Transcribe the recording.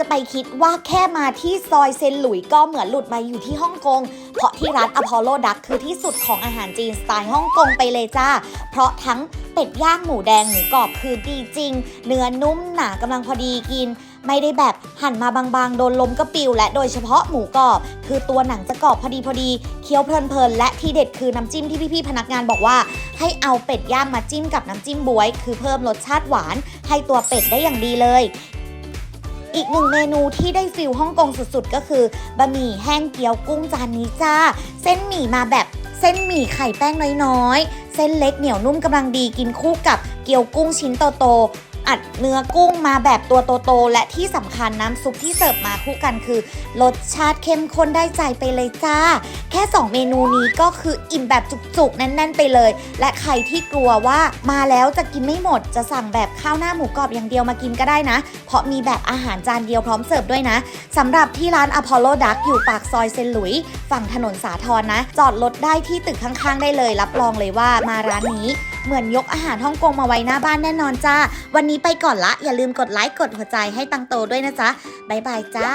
จะไปคิดว่าแค่มาที่ซอยเซนหลุยก็เหมือนหลุดมาอยู่ที่ฮ่องกง เพราะที่ร้านอพอลโลดักคือที่สุดของอาหารจีนสไตล์ฮ่องกงไปเลยจ้า เพราะทั้งเป็ดย่างหมูแดงหมูกรอบคือดีจริง เนื้อนุ่มหนากำลังพอดีกิน ไม่ได้แบบหั่นมาบางๆ โดนลมก็ปิว และโดยเฉพาะหมูกรอบ คือตัวหนังจะกรอบพอดีพอดีเคี้ยวเพลินๆและที่เด็ดคือน้ำจิ้มที่พี่ๆพนักงานบอกว่า ให้เอาเป็ดย่างมาจิ้มกับน้ำจิ้มบวย คือเพิ่มรสชาติหวาน ให้ตัวเป็ดได้อย่างดีเลย อีกหนึ่งเมนูที่ได้ฟิลฮ่องกงสุดๆ ก็คือบะหมี่แห้งเกี๊ยวกุ้งจานนี้จ้า เส้นหมี่มาแบบเส้นหมี่ไข่แป้งน้อยๆ เส้นเล็กเหนียวนุ่มกำลังดีกินคู่กับเกี๊ยวกุ้งชิ้นโตๆ อัดเนื้อกุ้งมาแบบตัวโตๆและที่สำคัญน้ำซุปที่เสิร์ฟมาคู่กันคือรสชาติเข้มข้นได้ใจไปเลยจ้า แค่ 2 เมนูนี้ก็คืออิ่มแบบจุกๆแน่นๆไปเลย และใครที่กลัวว่ามาแล้วจะกินไม่หมดจะสั่งแบบข้าวหน้าหมูกรอบอย่างเดียวมากินก็ได้นะ เพราะมีแบบอาหารจานเดียวพร้อมเสิร์ฟด้วยนะสำหรับที่ร้าน Apollo Duck อยู่ปากซอยเซนหลุย ฝั่งถนนสาทรนะ จอดรถได้ที่ตึกข้างๆ ได้เลย รับรองเลยว่ามาร้านนี้ เหมือนยกอาหารฮ่องกงมาไว้หน้าบ้านแน่นอนจ้า วันนี้ไปก่อนละ อย่าลืมกดไลค์กดหัวใจให้ตังโตด้วยนะจ๊ะบ๊ายบายจ้า